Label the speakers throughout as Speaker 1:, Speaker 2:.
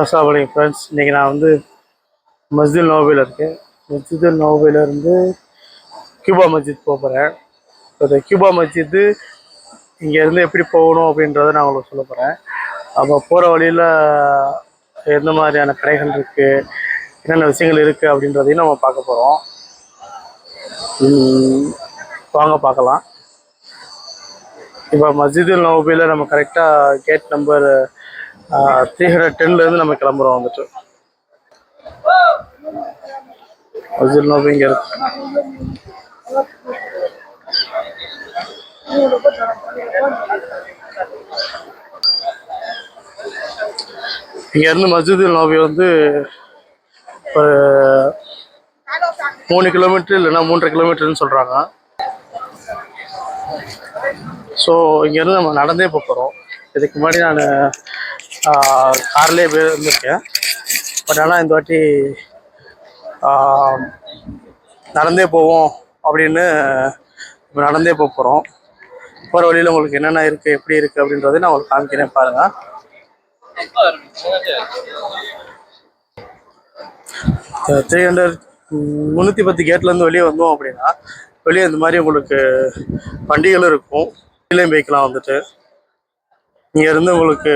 Speaker 1: அஸ்லாம் வலைக்கம் ஃப்ரெண்ட்ஸ் இன்றைக்கி நான் வந்து மஸ்ஜித் நோபியில் இருக்கேன். மஸ்ஜித் நோபியில் கியூபா மஸ்ஜித் போக போகிறேன் அந்த கியூபா மஸ்ஜித்து இங்கேருந்து எப்படி போகணும் அப்படின்றத நான் உங்களுக்கு சொல்ல போகிறேன் அப்போ போகிற வழியில் எந்த மாதிரியான கடைகள் இருக்குது என்னென்ன விஷயங்கள் இருக்குது அப்படின்றதையும் நம்ம பார்க்க போகிறோம் வாங்க பார்க்கலாம். இப்போ மஸ்ஜித் நோபியில் நம்ம கரெக்டாக கேட் நம்பர் த்ரீ ஹண்ட்ரட் டென்லேருந்து நம்ம கிளம்புறோம் வந்துட்டு. மஸ்ஜித் நோபி இங்கே இருக்கு. இங்கேருந்து மஸ்ஜிதுல் நோபி வந்து ஒரு மூணு கிலோமீட்டர் இல்லைன்னா மூன்றரை கிலோமீட்டர்னு சொல்கிறாங்க ஸோ இங்கேருந்து நம்ம நடந்தே போகிறோம் இதுக்கு முன்னாடி நான் கார்லேயே போய் இருந்திருக்கேன். பட் ஆனால் இந்த வாட்டி நடந்தே போவோம் அப்படின்னு இப்போ நடந்தே போக போகிறோம் போகிற வழியில் உங்களுக்கு என்னென்ன இருக்குது எப்படி இருக்குது அப்படின்றத நான் உங்களுக்கு காமிக்கிறேன் பாருங்கள் த்ரீ ஹண்ட்ரட் முந்நூற்றி பத்து கேட்லேருந்து வெளியே வந்தோம் அப்படின்னா வெளியே இந்த மாதிரி உங்களுக்கு வண்டிகளும் இருக்கும். வெளியிலையும் போய்க்கலாம் வந்துட்டு. இங்கேருந்து உங்களுக்கு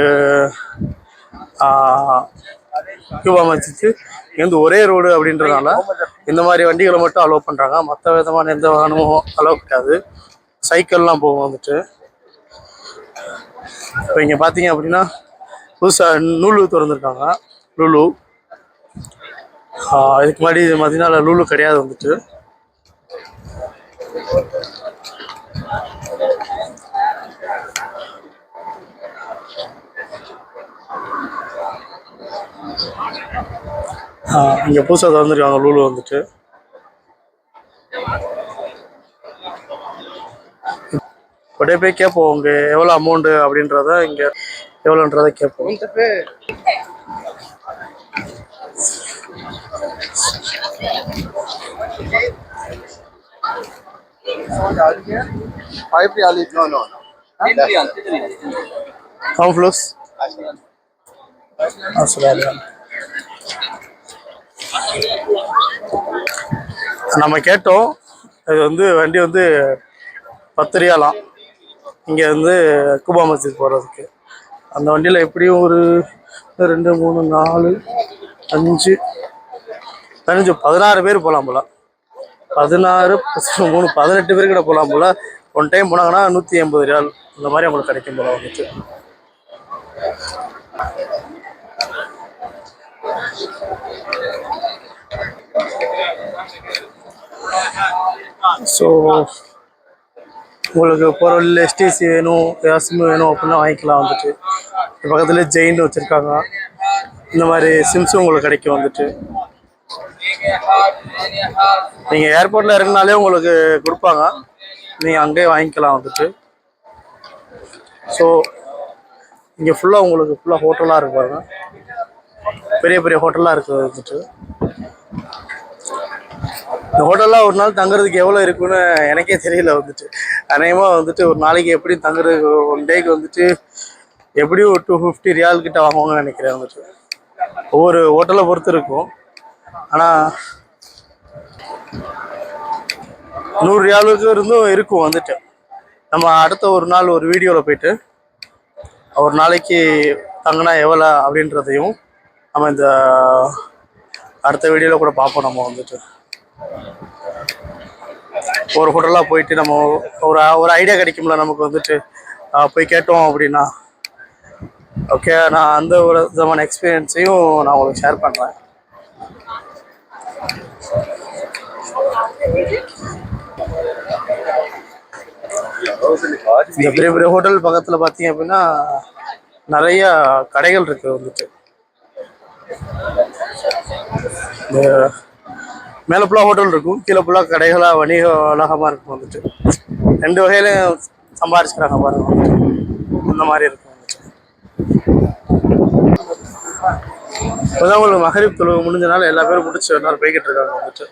Speaker 1: கியூபா மச்சிச்சு இங்கேருந்து ஒரே ரோடு அப்படின்றதுனால இந்த மாதிரி வண்டிகளை மட்டும் அலோவ் பண்ணுறாங்க மற்ற விதமான எந்த வாகனமும் அலோவ் கிடையாது சைக்கிள்லாம் போகும் வந்துட்டு. இப்போ இங்கே பார்த்தீங்க அப்படின்னா புதுசாக நூலு திறந்துருக்காங்க. லூலு. இதுக்கு முன்னாடி மதினால லூலு கிடையாது வந்துட்டு. இங்க புதுசாக திறந்துருக்காங்க லூலு வந்துட்டு. அப்படியே போய் கேட்போம் உங்க எவ்வளோ அமௌண்ட் அப்படின்றத இங்க எவ்வளோன்றத கேட்போம்.
Speaker 2: Five real is
Speaker 1: நம்ம கேட்டோம் இது வந்து வண்டி வந்து பத்து ரியாலாம் இங்கே வந்து குபா மஸ்ஜித் போகிறதுக்கு அந்த வண்டியில் எப்படியும் ஒரு ரெண்டு மூணு நாலு அஞ்சு பதினஞ்சு பதினாறு பேர் போகலாம் போல. பதினாறு மூணு பதினெட்டு பேர் கூட போகலாம் போல. ஒன் டைம் போனாங்கன்னா நூற்றி எண்பது ரியால். இந்த மாதிரி அவங்களுக்கு கிடைக்கும் போல வந்துட்டு. ஸோ உங்களுக்கு போகிற வழியில் எஸ்டிசி வேணும் சிம் வேணும் அப்படின்னா வாங்கிக்கலாம் வந்துட்டு. பக்கத்தில் ஜெயின் வச்சுருக்காங்க. இந்த மாதிரி சிம்ஸும் உங்களுக்கு கிடைக்கும் வந்துட்டு. நீங்கள் ஏர்போர்ட்டில் இறங்கினாலே உங்களுக்கு கொடுப்பாங்க. நீங்கள் அங்கேயே வாங்கிக்கலாம் வந்துட்டு. ஸோ இங்கே ஃபுல்லாக உங்களுக்கு ஃபுல்லாக ஹோட்டலாக இருப்பாங்க பெரிய பெரிய ஹோட்டலாக இருக்குது வந்துட்டு. இந்த ஹோட்டல்லாம் ஒரு நாள் தங்குறதுக்கு எவ்வளோ இருக்குன்னு எனக்கே தெரியல வந்துட்டு. அநேகமாக வந்துட்டு ஒரு நாளைக்கு எப்படி தங்குறது ஒன் டேக்கு வந்துட்டு எப்படியும் ஒரு டூ ஃபிஃப்டி ரியால் கிட்ட வாங்குவாங்கன்னு நினைக்கிறேன் வந்துட்டு. ஒவ்வொரு ஹோட்டலை பொறுத்து இருக்கும். ஆனால் நூறு ரியாலுக்கு இருந்தும் இருக்கும் வந்துட்டு. நம்ம அடுத்த ஒரு நாள் ஒரு வீடியோவில் போயிட்டு ஒரு நாளைக்கு தங்கினா எவ்வளோ அப்படின்றதையும் நம்ம இந்த அடுத்த வீடியோவில் கூட பார்ப்போம் நம்ம வந்துட்டு. ஒரு ஹோட்டலாக போயிட்டு நம்ம ஒரு ஒரு ஐடியா கிடைக்கும்ல நமக்கு வந்துட்டு போய் கேட்டோம் அப்படின்னா. ஓகே நான் அந்த ஒரு விதமான எக்ஸ்பீரியன்ஸையும் நான் உங்களுக்கு ஷேர் பண்ணுறேன் இந்த பெரிய பெரிய ஹோட்டல் பக்கத்தில் பார்த்தீங்க அப்படின்னா நிறைய கடைகள் இருக்கு வந்துட்டு. இந்த மேலே ஃபுல்லாக ஹோட்டல் இருக்கும். கீழே ஃபுல்லாக கடைகளாக வணிக உலகமாக இருக்கும் வந்துட்டு. ரெண்டு வகையிலும் சம்பாரிச்சுக்கிறாங்க பாருங்க அந்த இந்த மாதிரி இருக்கும் வந்துட்டு. இப்போதான் உங்களுக்கு மகரிப் தொழுவு முடிஞ்சனால எல்லா பேரும் முடிச்சு எல்லாரும் போய்கிட்டு இருக்காங்க வந்துட்டு.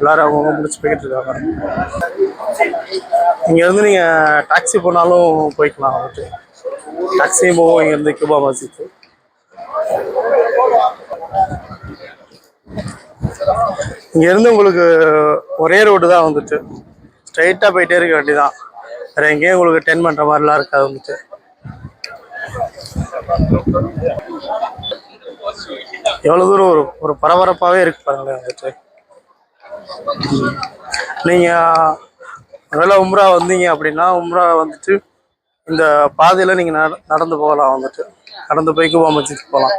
Speaker 1: எல்லாரும் அவங்க முடிச்சு போய்கிட்டு இருக்காங்க. இங்கேருந்து நீங்கள் டாக்ஸி போனாலும் போய்க்கலாம் வந்துட்டு. டாக்ஸி போவோம் இங்கேருந்து கியூபா மசித்து இங்கேருந்து உங்களுக்கு ஒரே ரோடு தான் வந்துட்டு. ஸ்ட்ரைட்டாக போயிட்டே இருக்க வேண்டியதான் வேறு எங்கேயும் உங்களுக்கு டென் பண்ணுற மாதிரிலாம் இருக்காது வந்துட்டு. எவ்வளோ தூரம் ஒரு ஒரு பரபரப்பாகவே இருக்கு பாருங்களேன் வந்துட்டு. நீங்கள் ஒருவேளை உம்ரா வந்தீங்க அப்படின்னா உம்ரா வந்துட்டு இந்த பாதையில் நீங்கள் நட நடந்து போகலாம் வந்துட்டு. நடந்து போய் குபா மஸ்ஜித் போகலாம்.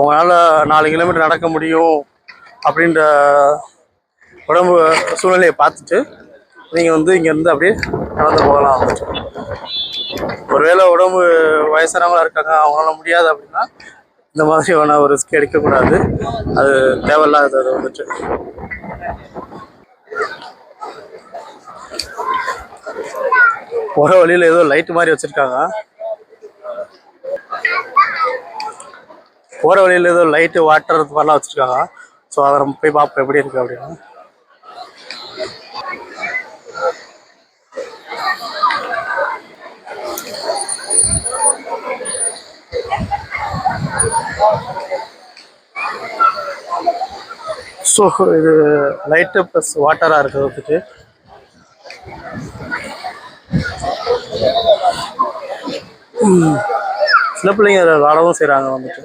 Speaker 1: உங்களால் நாலு கிலோமீட்டர் நடக்க முடியும். அப்படின்ற உடம்பு சூழ்நிலையை பார்த்துட்டு நீங்கள் வந்து இங்கேருந்து அப்படியே நடந்து போகலாம். ஒருவேளை உடம்பு வயசானவங்களாக இருக்காங்க அவங்களால முடியாது அப்படின்னா இந்த மாதிரியான ஒரு ரிஸ்க் எடுக்கக்கூடாது. அது தேவையில்லாதது அது வந்துட்டு. போகிற வழியில் ஏதோ லைட் மாதிரி வச்சுருக்காங்க. போகிற வழியில் ஏதோ லைட்டு வாட்டர் மாதிரிலாம் வச்சுருக்காங்க. ஸோ அதை நம்ம போய் பார்ப்போம் எப்படி இருக்குது அப்படின்னு. ஸோ இது லைட்டு ப்ளஸ் வாட்டராக இருக்கிறதுக்கு சில பிள்ளைங்க அதை விளாடவும் செய்கிறாங்க வந்துட்டு.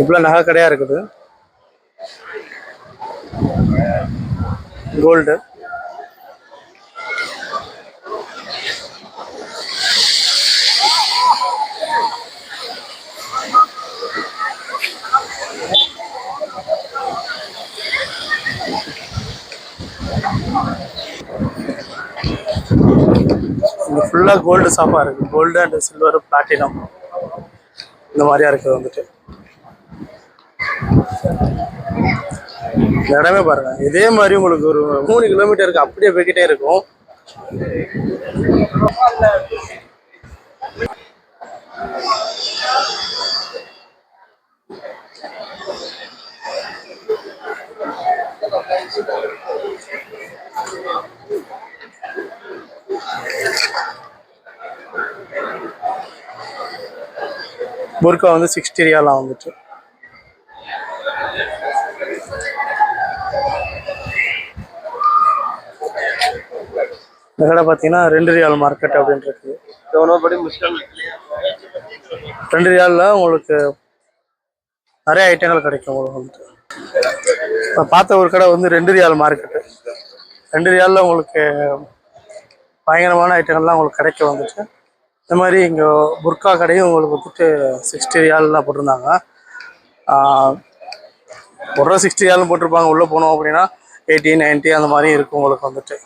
Speaker 1: இவ்வளோ நகை கடையாக இருக்குது? கோல்டு ஃபுல்லாக கோல்டு ஷாப்பாக இருக்குது கோல்டு அண்ட் சில்வர் பிளாட்டினம் இந்த மாதிரியா இருக்குது வந்துட்டு. இந்த இடமே பாருங்க. இதே மாதிரி உங்களுக்கு ஒரு மூணு கிலோமீட்டருக்கு அப்படியே போய்கிட்டே இருக்கும். புர்கா வந்து சிக்ஸ்டி ரியாலாம் வந்துச்சு. இந்த கடை பார்த்தீங்கன்னா ரெண்டு ரியால் மார்க்கெட் அப்படின்னு இருக்குது ரெண்டு ரியாலில் உங்களுக்கு நிறைய ஐட்டங்கள் கிடைக்கும் உங்களுக்கு வந்துட்டு. இப்போ பார்த்த ஒரு கடை வந்து ரெண்டு ரியால் மார்க்கெட்டு ரெண்டு ரியாலில் உங்களுக்கு பயங்கரமான ஐட்டங்கள்லாம் உங்களுக்கு கிடைக்க வந்துட்டு இந்த மாதிரி இங்கே புர்கா கடையும் உங்களுக்கு வந்துட்டு சிக்ஸ்டி ரியால்லாம் போட்டிருந்தாங்க. ஒரு ரூபா சிக்ஸ்டி ரியாலும் போட்டிருப்பாங்க. உள்ளே போனோம் அப்படின்னா எயிட்டி நைன்ட்டி அந்த மாதிரி இருக்கும் உங்களுக்கு வந்துட்டு.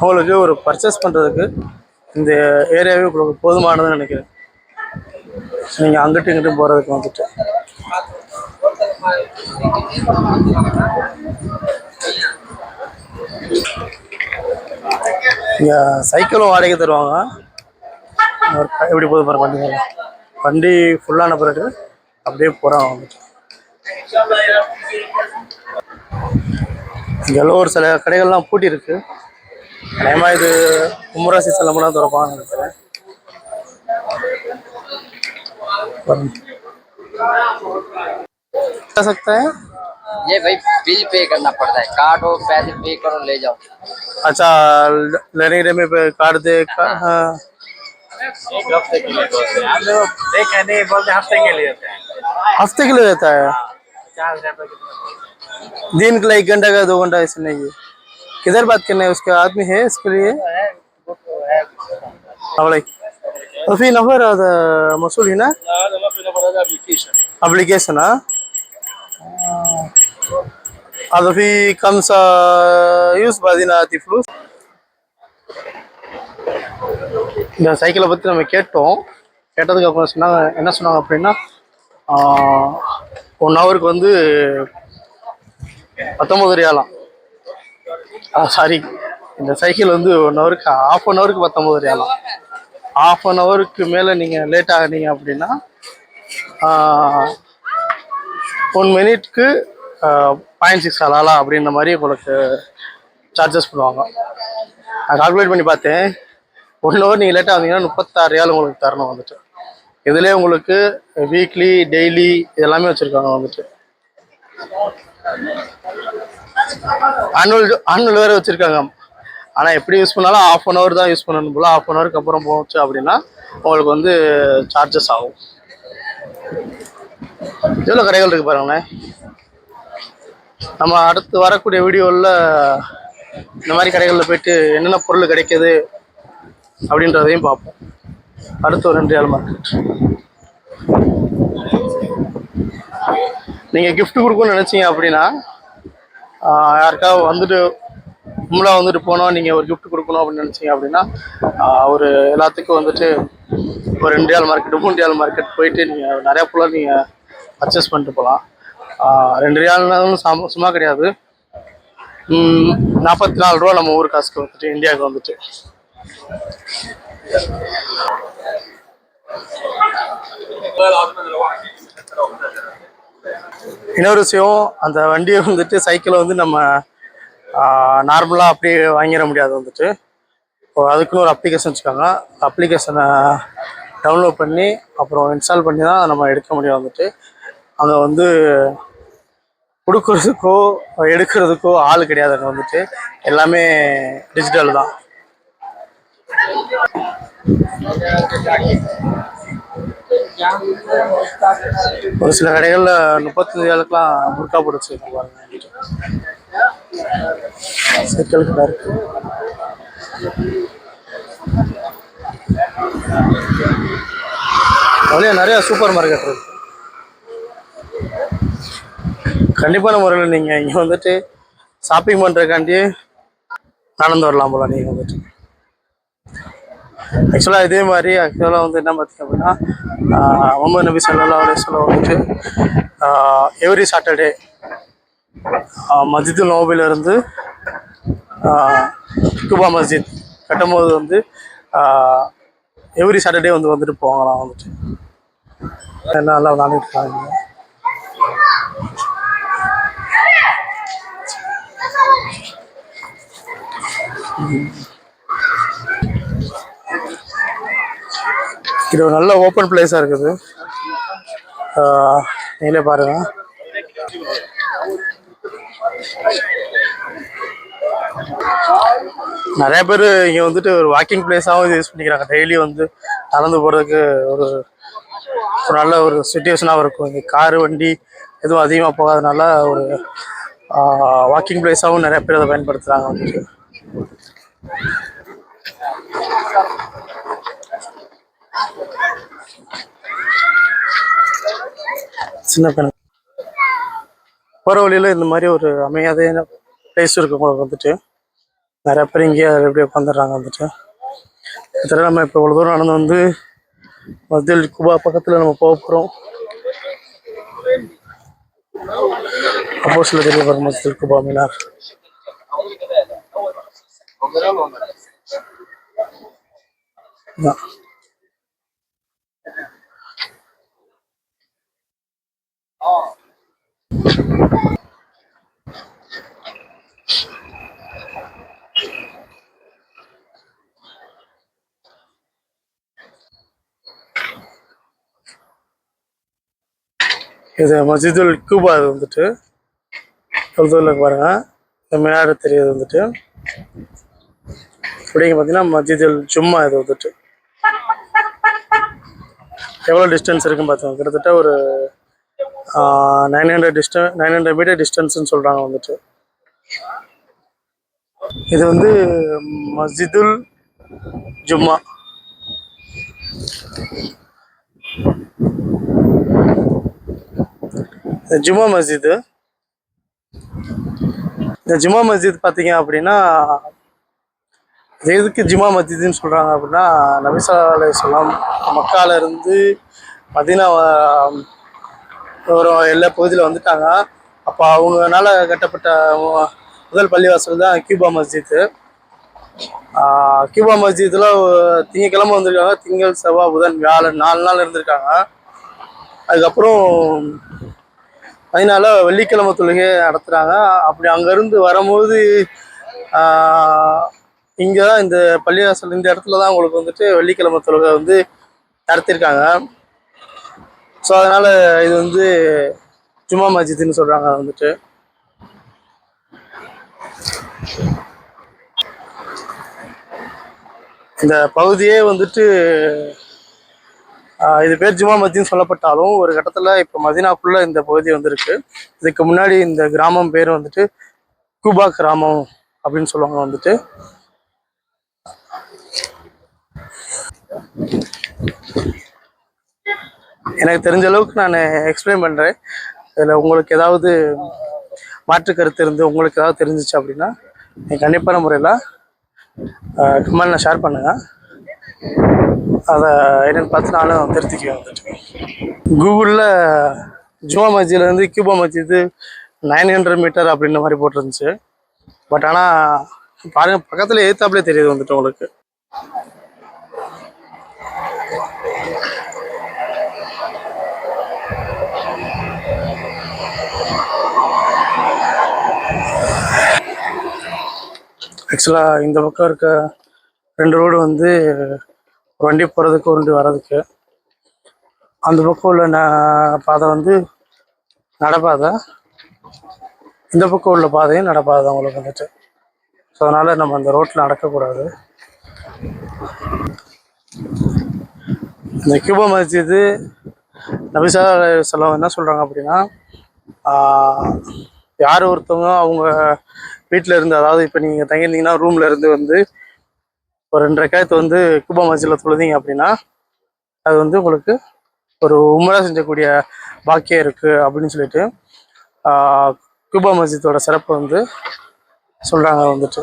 Speaker 1: உங்களுக்கு ஒரு பர்ச்சேஸ் பண்ணுறதுக்கு இந்த ஏரியாவே உங்களுக்கு போதுமானதுன்னு நினைக்கிறேன். நீங்கள் அங்கிட்டும் இங்கிட்டும் போகிறதுக்கு வந்துட்டு. இங்கே சைக்கிளும் வாடகை தருவாங்க ஒரு க- எப்படி போகுது பாருங்க வண்டி மேலே. வண்டி ஃபுல்லான பிறகு அப்படியே போகிறாங்க வந்துட்டு இங்கெல்லாம் ஒரு சில கடைகள்லாம் பூட்டி இருக்கு அதேமா இது கும்பரா சீசன்ல மட்டும் திறப்பாங்கன்னு நினைக்கிறேன் कर सकते हैं
Speaker 3: ये भाई बिल पे करना पड़ता है कार्ड और पैसे पे करो ले जाओ
Speaker 1: अच्छा लेने के में कार्ड दे कर, हाँ।
Speaker 2: एक हफ़्ते के लिए एक बोलते हफ़्ते के लिए
Speaker 1: हफ़्ते के लिए रहता है दिन के लिए एक घंटा का दो घंटा ऐसे नहीं है किधर बात करना है उसके आदमी है इसके लिए
Speaker 2: तो फिर
Speaker 1: नंबर मसूल है ना अप्लीकेशन हाँ
Speaker 2: هذا ما في نمبر هذا ابلكيشن
Speaker 1: ابلكيشن ها هذا في كم سا يوز بعدين آتي فلوس இந்த சைக்கிளை பற்றி நம்ம கேட்டோம் கேட்டதுக்கு அப்புறம் சொன்னாங்க என்ன சொன்னாங்க அப்படின்னா ஒன் ஹவருக்கு வந்து பத்தொம்பது ரியாலாம் சாரி இந்த சைக்கிள் வந்து ஒன் ஹவருக்கு ஆஃப் அன் ஹவருக்கு பத்தொம்பது ரியாலாம் ஆஃப் அன் ஹவருக்கு மேலே நீங்கள் லேட் ஆகுனீங்க அப்படின்னா ஒன் மினிட்க்கு பாயிண்ட் சிக்ஸ் அலாலா அப்படின்ற மாதிரி உங்களுக்கு சார்ஜஸ் பண்ணுவாங்க. நான் கால்குலேட் பண்ணி பார்த்தேன். ஒன் ஹவர் நீங்கள் லேட்டாக வந்தீங்கன்னா முப்பத்தாறு ரியால் உங்களுக்கு தரணும் வந்துட்டு. இதுலேயே உங்களுக்கு வீக்லி டெய்லி இதெல்லாமே வச்சுருக்காங்க வந்துட்டு. ஆனுவல் ஆனுவல் வேறு வச்சுருக்காங்க. ஆனால் எப்படி யூஸ் பண்ணாலும் ஆஃப் அன் ஹவர் தான் யூஸ் பண்ணணும் போல். ஆஃப் அன் ஹவருக்கு அப்புறம் போச்சு அப்படின்னா உங்களுக்கு வந்து சார்ஜஸ் ஆகும். எவ்வளோ கடைகள் இருக்குது பாருங்களேன் நம்ம அடுத்து வரக்கூடிய வீடியோவில் இந்த மாதிரி கடைகளில் போயிட்டு என்னென்ன பொருள் கிடைக்கிது அப்படின்றதையும் பார்ப்போம். அடுத்து ஒரு ரெண்டு மார்க்கெட் நீங்கள் கிஃப்ட் கொடுக்கணும்னு நினச்சிங்க அப்படின்னா யாருக்காவது வந்துட்டு உம்ரா வந்துட்டு போனோம் நீங்கள் ஒரு கிஃப்ட் கொடுக்கணும் அப்படின்னு நினச்சிங்க அப்படின்னா ஒரு எல்லாத்துக்கும் வந்துட்டு ஒரு ரெண்டு ரியால் மார்க்கெட் மூன்று ஆள் மார்க்கெட் போயிட்டு நீங்கள் நிறையா பொருளாக நீங்கள் பர்ச்சேஸ் பண்ணிட்டு போகலாம் ரெண்டு ரியால்னாலும் சம சும்மா கிடையாது. நாற்பத்தி நாலு ரூபா நம்ம ஊர் காசுக்கு வந்துட்டு இந்தியாவுக்கு வந்துட்டு. இன்னொரு விஷயம் அந்த வண்டியை வந்துட்டு சைக்கிளை வந்து நம்ம நார்மலாக அப்படியே வாங்கிட முடியாது வந்துட்டு. இப்போ அதுக்குன்னு ஒரு அப்ளிகேஷன் வச்சுக்காங்க. அப்ளிகேஷனை டவுன்லோட் பண்ணி அப்புறம் இன்ஸ்டால் பண்ணி தான் நம்ம எடுக்க முடியும் வந்துட்டு. அங்கே வந்து கொடுக்கறதுக்கோ எடுக்கிறதுக்கோ ஆள் கிடையாது அங்கே வந்துட்டு. எல்லாமே டிஜிட்டல் தான். ஒரு சில கடைகளில் முப்பத்தஞ்சு ஏழுக்கெல்லாம் முறுக்கா போட்டு வச்சுருக்காங்க பாருங்க சைக்கிள் கடை இருக்கு. நிறைய சூப்பர் மார்க்கெட் இருக்கு. கண்டிப்பான முறையில் நீங்கள் இங்கே வந்துட்டு ஷாப்பிங் பண்ணுறதுக்காண்டி நடந்து வரலாம் போல நீங்கள் வந்துட்டு. ஆக்சுவலாக இதே மாதிரி ஆக்சுவலாக வந்து என்ன பார்த்தீங்க அப்படின்னா முகமது நபி சல்லா அலிஸ்லாம் வந்துட்டு எவ்ரி சாட்டர்டே மஸ்ஜிது நோபிலிருந்து குபா மஸ்ஜித் கட்டும்போது வந்து எவ்ரி சாட்டர்டே வந்து வந்துட்டு போகலாம் வந்துட்டு. நல்லா விளாண்டுட்டு இருக்காங்க. இது ஒரு நல்ல ஓப்பன் பிளேஸாக இருக்குது. நீங்களே பாருங்க. நிறைய பேர் இங்கே வந்துட்டு ஒரு வாக்கிங் பிளேஸாகவும் இது யூஸ் பண்ணிக்கிறாங்க. டெய்லி வந்து நடந்து போகிறதுக்கு ஒரு ஒரு நல்ல ஒரு சுச்சுவேஷனாகவும் இருக்கும். இங்கே காரு வண்டி எதுவும் அதிகமாக போகாதனால ஒரு வாக்கிங் பிளேஸாகவும் நிறைய பேர் அதை பயன்படுத்துகிறாங்க வந்துட்டு சின்ன பையன் போகிற வழியில் இந்த மாதிரி ஒரு அமையாத பிளேஸ் இருக்கு உங்களுக்கு வந்துட்டு. நிறைய பேர் இங்கேயே எப்படி உட்காந்துடுறாங்க வந்துட்டு. கிட்டத்தட்ட நம்ம இப்போ இவ்வளோ தூரம் நடந்து வந்து மத்தியில் குபா பக்கத்தில் நம்ம போக போகிறோம் அப்போசில் தெரிய வரும் மத்தியில் குபா மினார். இது மசிதுல் கூபா இது வந்துட்டு. பாருங்க. இந்த மினாரு தெரியுது வந்துட்டு. இப்படிங்க பார்த்தீங்கன்னா மத்தியத்தில் ஜும்மா இது வந்துட்டு. எவ்வளோ டிஸ்டன்ஸ் இருக்குன்னு பார்த்தோம் கிட்டத்தட்ட ஒரு nine hundred distance nine hundred metre டிஸ்டன்ஸ்னு சொல்கிறாங்க வந்துட்டு. இது வந்து மஸ்ஜிதுல் ஜும்மா. ஜும்மா மஸ்ஜிது. இந்த ஜும்மா மஸ்ஜித் பார்த்தீங்க அப்படின்னா எதுக்கு ஜிமா மத்தியதுன்னு சொல்கிறாங்க அப்படின்னா நபிசா அலை சொல்லாம் மக்கால இருந்து மதினா ஒரு எல்லா பகுதியில் வந்துட்டாங்க. அப்போ அவங்கனால கட்டப்பட்ட முதல் பள்ளிவாசல் தான் கியூபா மஸ்ஜித்து கியூபா மஸ்ஜித்தில் திங்கக்கிழமை வந்திருக்காங்க. திங்கள் செவ்வாய் புதன் வியாழன் நாலு நாள் இருந்திருக்காங்க. அதுக்கப்புறம் அதனால வெள்ளிக்கிழமை தொழுகை நடத்துகிறாங்க அப்படி அங்கேருந்து வரும்போது இங்கே தான் இந்த பள்ளிவாசல் இந்த இடத்துல தான் உங்களுக்கு வந்துட்டு வெள்ளிக்கிழமை தொழுகை வந்து நடத்தியிருக்காங்க. ஸோ அதனால் இது வந்து ஜும்மா மஸ்ஜித்னு சொல்கிறாங்க வந்துட்டு. இந்த பகுதியே வந்துட்டு இது பேர் ஜுமா மத்தின்னு சொல்லப்பட்டாலும் ஒரு கட்டத்தில் இப்போ மதினாக்குள்ளே இந்த பகுதி வந்திருக்கு. இதுக்கு முன்னாடி இந்த கிராமம் பேர் வந்துட்டு கூபா கிராமம் அப்படின்னு சொல்லுவாங்க வந்துட்டு. எனக்கு தெரிஞ்ச அளவுக்கு நான் எக்ஸ்பிளைன் பண்ணுறேன் இதில் உங்களுக்கு ஏதாவது மாற்று கருத்து இருந்து உங்களுக்கு ஏதாவது தெரிஞ்சிச்சு அப்படின்னா நீங்கள் கண்டிப்பான முறையில் கமெண்டில் ஷேர் பண்ணுங்கள் அதை என்னென்னு பார்த்து நானும் திருத்திக்குவேன் வந்துட்டு. கூகுளில் Juma மஸ்ஜித்லேருந்து Quba Masjid nine hundred metre அப்படின்ற மாதிரி போட்டிருந்துச்சு. பட் ஆனால் பாருங்கள் பக்கத்தில் ஏத்தாப்புலே தெரியுது வந்துட்டு உங்களுக்கு. ஆக்சுவலாக இந்த பக்கம் இருக்க ரெண்டு ரோடு வந்து ஒரு வண்டி போகிறதுக்கு ஒரு வண்டி வர்றதுக்கு. அந்த பக்கம் உள்ள ந- பாதை வந்து நடப்பாதை. இந்த பக்கம் உள்ள பாதையும் நடப்பாதை உங்களுக்கு வந்துட்டு. ஸோ அதனால் நம்ம அந்த ரோட்டில் நடக்கக்கூடாது. இந்த கியூபா மஸ்ஜிது நபிசா செல்லம் என்ன சொல்கிறாங்க அப்படின்னா யார் ஒருத்தவங்க அவங்க வீட்டில் இருந்து அதாவது இப்போ நீங்கள் தங்கியிருந்தீங்கன்னா ரூமில் இருந்து வந்து ஒரு ரெண்டு ரெக்காயத்து வந்து குபா மஸ்ஜிதில் தொழுதீங்க அப்படின்னா அது வந்து உங்களுக்கு ஒரு உமரா செஞ்சக்கூடிய பாக்கியம் இருக்குது அப்படின்னு சொல்லிட்டு குபா மஸ்ஜித்தோட சிறப்பு வந்து சொல்கிறாங்க வந்துட்டு.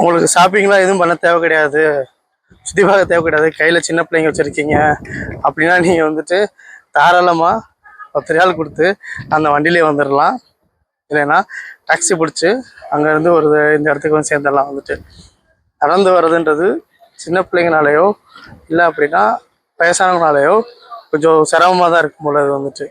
Speaker 1: உங்களுக்கு ஷாப்பிங்லாம் எதுவும் பண்ண தேவை கிடையாது. சுற்றி பார்க்க தேவை கிடையாது. கையில் சின்ன பிள்ளைங்க வச்சுருக்கீங்க. அப்படின்னா நீங்கள் வந்துட்டு தாராளமாக பத்து ரியால் கொடுத்து அந்த வண்டியிலே வந்துடலாம் இல்லைன்னா டாக்ஸி பிடிச்சி அங்கேருந்து ஒரு இந்த இடத்துக்கு வந்து சேர்ந்துடலாம் வந்துட்டு. நடந்து வர்றதுன்றது சின்ன பிள்ளைங்கனாலேயோ இல்லை அப்படின்னா வயசானவங்கனாலேயோ கொஞ்சம் சிரமமாக தான் இருக்கும் போல அது வந்துட்டு.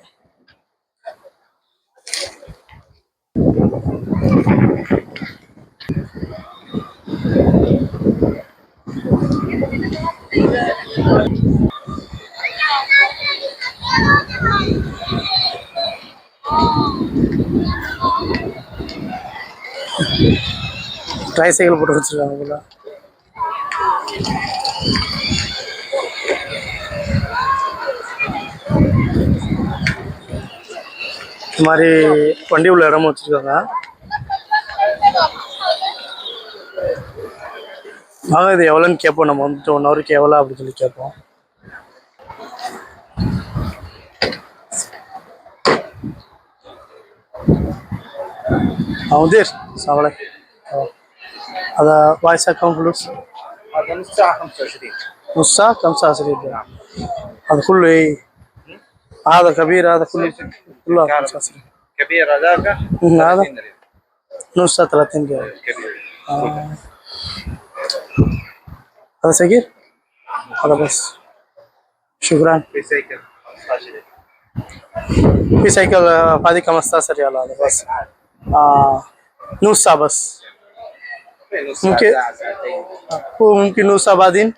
Speaker 1: ட்ரை சைக்கிள் போட்டு வச்சுருக்காங்க இதில் இது மாதிரி வண்டி உள்ள இடமும் வச்சுருக்காங்க. நாங்கள் இது எவ்வளோன்னு கேட்போம். நம்ம வந்துட்டு ஒன் ஹவருக்கு எவ்வளோ அப்படின்னு சொல்லி கேட்போம். அவன் சவலை. ஓ هذا بايسا كم فلوس؟
Speaker 2: هذا نص ساعة 25
Speaker 1: نص ساعة كم ساعة سريع ده؟ هذا كله ايه؟ هذا كبير هذا كله كله كم ساعة سريع
Speaker 2: كبير هذاك
Speaker 1: مم، هذا
Speaker 2: 30 ريال
Speaker 1: نص ساعة 30 ريال
Speaker 2: كبير
Speaker 1: آه. هذا صغير؟ هذا بس شكرا
Speaker 2: في سيكل 15 ريال
Speaker 1: في سايكل آه، هذه 15 ريال هذا بس آه. نص ساعة
Speaker 2: उनके वो उनकी
Speaker 1: नौसाबादीन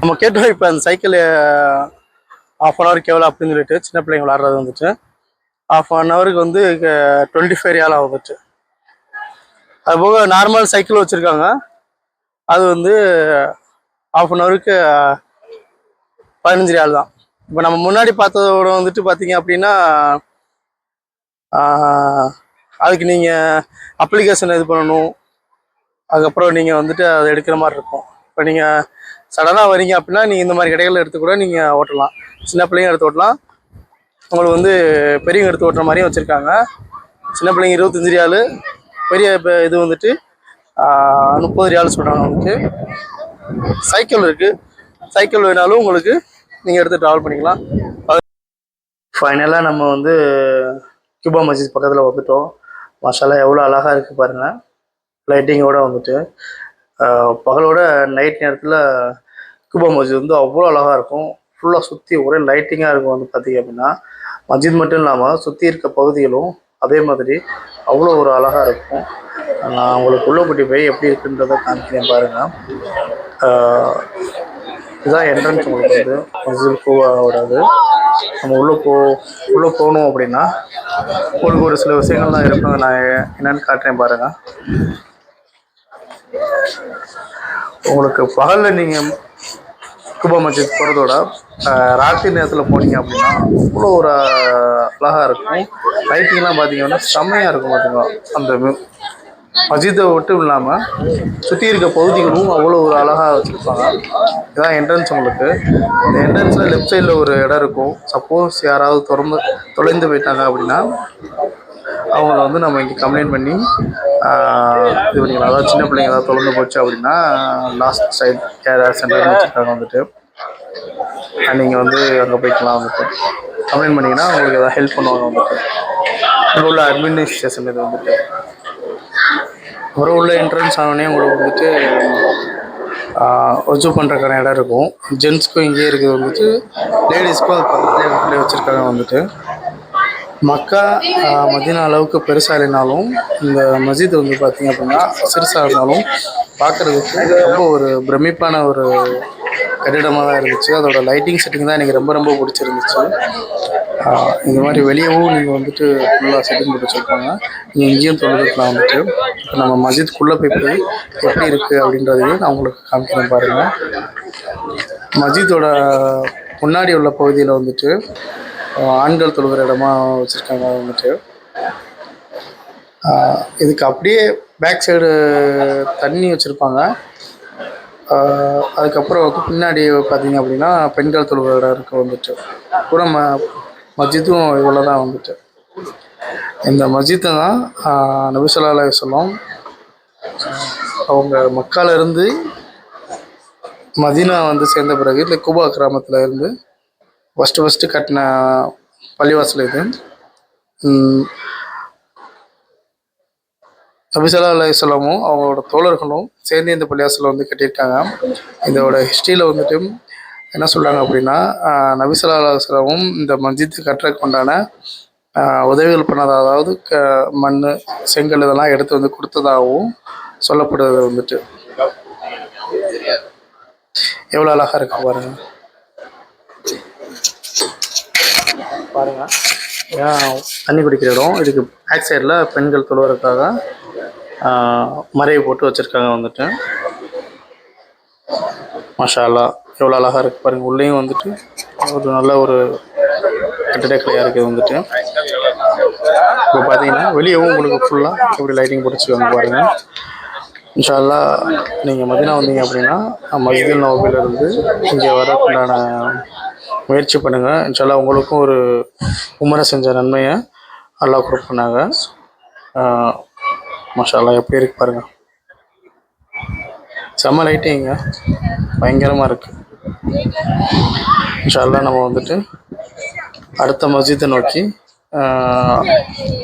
Speaker 1: நம்ம கேட்டோம் இப்போ அந்த சைக்கிள் ஆஃப் அன் ஹவருக்கு எவ்வளோ அப்படின்னு சொல்லிட்டு சின்ன பிள்ளைங்க விளாட்றது வந்துட்டு. ஆஃப் அன் ஹவருக்கு வந்து டுவெண்ட்டி ஃபைவ் ரியால் ஆகுது அதுபோக நார்மல் சைக்கிள் வச்சுருக்காங்க. அது வந்து ஆஃப் அன் ஹவருக்கு பதினஞ்சு ரியால் தான். இப்போ நம்ம முன்னாடி பார்த்ததோட வந்துட்டு பார்த்தீங்க அப்படின்னா அதுக்கு நீங்கள் அப்ளிகேஷன் இது பண்ணணும். அதுக்கப்புறம் நீங்கள் வந்துட்டு அதை எடுக்கிற மாதிரி இருக்கும். இப்போ நீங்கள் சடனாக வரீங்க அப்படின்னா நீங்கள் இந்த மாதிரி கடைகளில் எடுத்து கூட நீங்கள் ஓட்டலாம். சின்ன பிள்ளைங்க எடுத்து ஓட்டலாம். உங்களுக்கு வந்து பெரியவங்க எடுத்து ஓட்டுற மாதிரியும் வச்சுருக்காங்க. சின்ன பிள்ளைங்க இருபத்தஞ்சி ரியாலு பெரிய இப்போ இது வந்துட்டு முப்பது ரியால் சொல்கிறாங்க உங்களுக்கு சைக்கிள் இருக்குது சைக்கிள் வேணாலும் உங்களுக்கு நீங்கள் எடுத்து ட்ராவல் பண்ணிக்கலாம். ஃபைனலாக நம்ம வந்து கியூபா மஸ்ஜித் பக்கத்தில் வந்துட்டோம். மசாலா எவ்வளோ அழகாக இருக்குது பாருங்கள் லைட்டிங்கோட வந்துட்டு. பகலோட நைட் நேரத்தில் கியூபா மஸ்ஜித் வந்து அவ்வளோ அழகாக இருக்கும். ஃபுல்லாக சுற்றி ஒரே லைட்டிங்காக இருக்கும் வந்து பார்த்தீங்க அப்படின்னா. மஸ்ஜித் மட்டும் இல்லாமல் சுற்றி இருக்க பகுதிகளும் அதே மாதிரி அவ்வளோ ஒரு அழகாக இருக்கும். நான் உங்களுக்கு உள்ள கூட்டி போய் எப்படி இருக்குன்றதை காமிக்கிறேன் பாருங்கள் இதுதான் என்ட்ரன்ஸ் உங்களுக்கு வந்து மஸ்ஜித் கூவாவோடது நம்ம உள்ளே போ உள்ளே போகணும் அப்படின்னா உங்களுக்கு ஒரு சில விஷயங்கள்லாம் இருக்கும். நான் என்னென்னு காட்டுறேன் பாருங்கள் உங்களுக்கு பகலில் நீங்கள் குபா மஸ்ஜித் போகிறதோட ராத்திரி நேரத்தில் போனீங்க அப்படின்னா அவ்வளோ ஒரு அழகாக இருக்கும். லைட்டிங்லாம் பார்த்தீங்கன்னா செம்மையாக இருக்கும் பார்த்துங்க அந்த மஸ்ஜித்தை மட்டும் இல்லாமல் சுற்றி இருக்க பகுதிகளும் அவ்வளோ ஒரு அழகாக வச்சுருப்பாங்க. இதான் என்ட்ரன்ஸ் உங்களுக்கு. இந்த என்ட்ரன்ஸில் லெஃப்ட் சைடில் ஒரு இடம் இருக்கும். சப்போஸ் யாராவது திறந்து தொலைந்து போயிட்டாங்க அப்படின்னா அவங்கள வந்து நம்ம இங்கே கம்ப்ளைண்ட் பண்ணி இது பண்ணிக்கலாம். அதாவது சின்ன பிள்ளைங்க ஏதாவது தொலைந்து போச்சு அப்படின்னா லாஸ்ட் சைட் கேர் சென்டர் வச்சுருக்காங்க வந்துட்டு. நீங்கள் வந்து அங்கே போய்க்கலாம் வந்துட்டு. கம்ப்ளைண்ட் பண்ணிங்கன்னா உங்களுக்கு எதாவது ஹெல்ப் பண்ணுவாங்க வந்துட்டு. இங்கே உள்ள அட்மினிஸ்ட்ரேஷன் இது வந்துட்டு. ஒரு உள்ள என்ட்ரன்ஸ் ஆனோடனே உங்களுக்கு வந்துட்டு ஒஜு பண்ணுறக்கான இடம் இருக்கும். ஜென்ஸ்க்கும் இங்கேயே இருக்குது வந்துட்டு லேடிஸ்க்கும் அது பக்கத்துலேயே பக்கத்துலேயே வச்சுருக்காங்க வந்துட்டு. மக்கா மதினா அளவுக்கு பெருசாக இல்லைனாலும் இந்த மஸ்ஜித் வந்து பார்த்திங்க அப்படின்னா சிறுசாக இருந்தாலும் பார்க்குறதுக்கு ரொம்ப ஒரு பிரமிப்பான ஒரு கட்டிடமாக தான் இருந்துச்சு. அதோட லைட்டிங் செட்டிங் தான் எனக்கு ரொம்ப ரொம்ப பிடிச்சிருந்துச்சு. இந்த மாதிரி வெளியவும் நீங்கள் வந்துட்டு ஃபுல்லாக செட்டிங் போட்டு வச்சுருப்பாங்க. நீங்கள் இங்கேயும் தொழுதுக்கலாம் வந்துட்டு. இப்போ நம்ம மஸ்ஜித்குள்ளே போய் போய் எப்படி இருக்குது அப்படின்றதையும் நான் உங்களுக்கு காமிக்கிறேன் பாருங்கள் மஸ்ஜித்தோட முன்னாடி உள்ள பகுதியில் வந்துட்டு ஆண்கள் தொழுகிற இடமா வச்சுருக்காங்க வந்துட்டு. இதுக்கு அப்படியே பேக் சைடு தண்ணி வச்சுருப்பாங்க. அதுக்கப்புறம் பின்னாடி பார்த்தீங்க அப்படின்னா பெண்கள் தொழுகிற இடம் இருக்குது வந்துட்டு. கூட ம மஸ்ஜித்தும் இவ்வளோ தான் வந்துட்டு. இந்த மஸ்ஜித்தை தான் நபிசல்லா சொல்லம் அவங்க மக்கால இருந்து மதீனா வந்து சேர்ந்த பிறகு இல்லை குபா கிராமத்தில் இருந்து ஃபஸ்ட்டு ஃபஸ்ட்டு கட்டின பள்ளிவாசல் இது. நபிசல்லா அலையமும் அவங்களோட தோழர்களும் சேர்ந்து இந்த பள்ளிவாசலை வந்து கட்டியிருக்காங்க. இதோட ஹிஸ்ட்ரியில் வந்துட்டு என்ன சொல்கிறாங்க அப்படின்னா ஆஹ், இந்த மஞ்சித்து கட்டுறதுக்கு உண்டான உதவிகள் பண்ணதாக அதாவது க மண் செங்கல் இதெல்லாம் எடுத்து வந்து கொடுத்ததாகவும் சொல்லப்படுறது வந்துட்டு. எவ்வளோ அழகாக இருக்கு பாருங்க. பாருங்க. தண்ணி குடிக்கிற இடம். இதுக்கு பேக் சைடில் பெண்கள் தொழுவதற்காக மறைவு போட்டு வச்சுருக்காங்க வந்துட்டு. மஷாலா எவ்வளோ அழகாக இருக்குது பாருங்கள் உள்ளேயும் வந்துட்டு ஒரு நல்ல ஒரு கட்டிடக்கலையாக இருக்குது வந்துட்டு. இப்போ பார்த்தீங்கன்னா வெளியவும் உங்களுக்கு ஃபுல்லாக எப்படி லைட்டிங் பிடிச்சிக்கோங்க பாருங்கள் இன்ஷால்லா நீங்கள் மதினா வந்தீங்க அப்படின்னா மஸ்ஜித் நோபிலிருந்து இங்கே வரக்குண்டான முயற்சி பண்ணுங்கள் இன்ஷால்லா உங்களுக்கும் ஒரு உமரை செஞ்ச நன்மையை நல்லா கொடுப்பாங்க மஷாலா எப்படி இருக்கு பாருங்கள் செம்ம லைட்டிங்க பயங்கரமாக இருக்குது இன்ஷால்லாம் நம்ம வந்துட்டு அடுத்த மஸ்ஜித்தை நோக்கி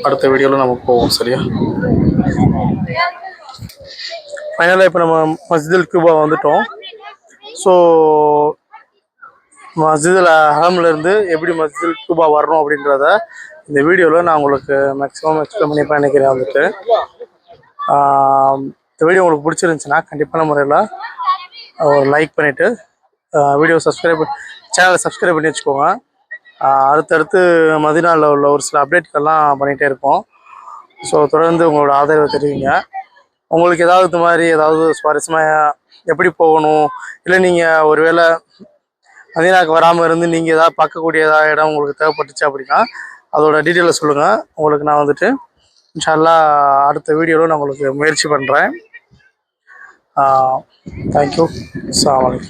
Speaker 1: அடுத்த வீடியோவில் நம்ம போவோம் சரியா? ஃபைனலாக இப்போ நம்ம மஸ்ஜிதில் கியூபா வந்துட்டோம். ஸோ மஸ்ஜிதில் அஹம்ல எப்படி மஸ்ஜிதில் கியூபா வரணும் அப்படின்றத இந்த வீடியோவில் நான் உங்களுக்கு மேக்ஸிமம் எக்ஸ்பிளைன் பண்ணி நினைக்கிறேன் வந்துட்டு. இந்த வீடியோ உங்களுக்கு பிடிச்சிருந்துச்சுன்னா கண்டிப்பான முறையில் ஒரு லைக் பண்ணிவிட்டு வீடியோ சப்ஸ்கிரைப் சேனலை சப்ஸ்கிரைப் பண்ணி வச்சுக்கோங்க. அடுத்தடுத்து மதினாவில் உள்ள ஒரு சில அப்டேட்கள்லாம் பண்ணிகிட்டே இருப்போம். ஸோ தொடர்ந்து உங்களோட ஆதரவை தெரிவிங்க. உங்களுக்கு ஏதாவது இந்த மாதிரி ஏதாவது சுவாரஸ்யமாக எப்படி போகணும் இல்லை நீங்கள் ஒருவேளை மதினாவுக்கு வராமல் இருந்து நீங்கள் ஏதாவது பார்க்கக்கூடிய ஏதாவது இடம் உங்களுக்கு தேவைப்பட்டுச்சு அப்படின்னா அதோட டீட்டெயிலை சொல்லுங்கள் உங்களுக்கு நான் வந்துட்டு இன்ஷால்லா அடுத்த வீடியோவில் நான் உங்களுக்கு முயற்சி பண்ணுறேன் Uh, thank you. Sorry.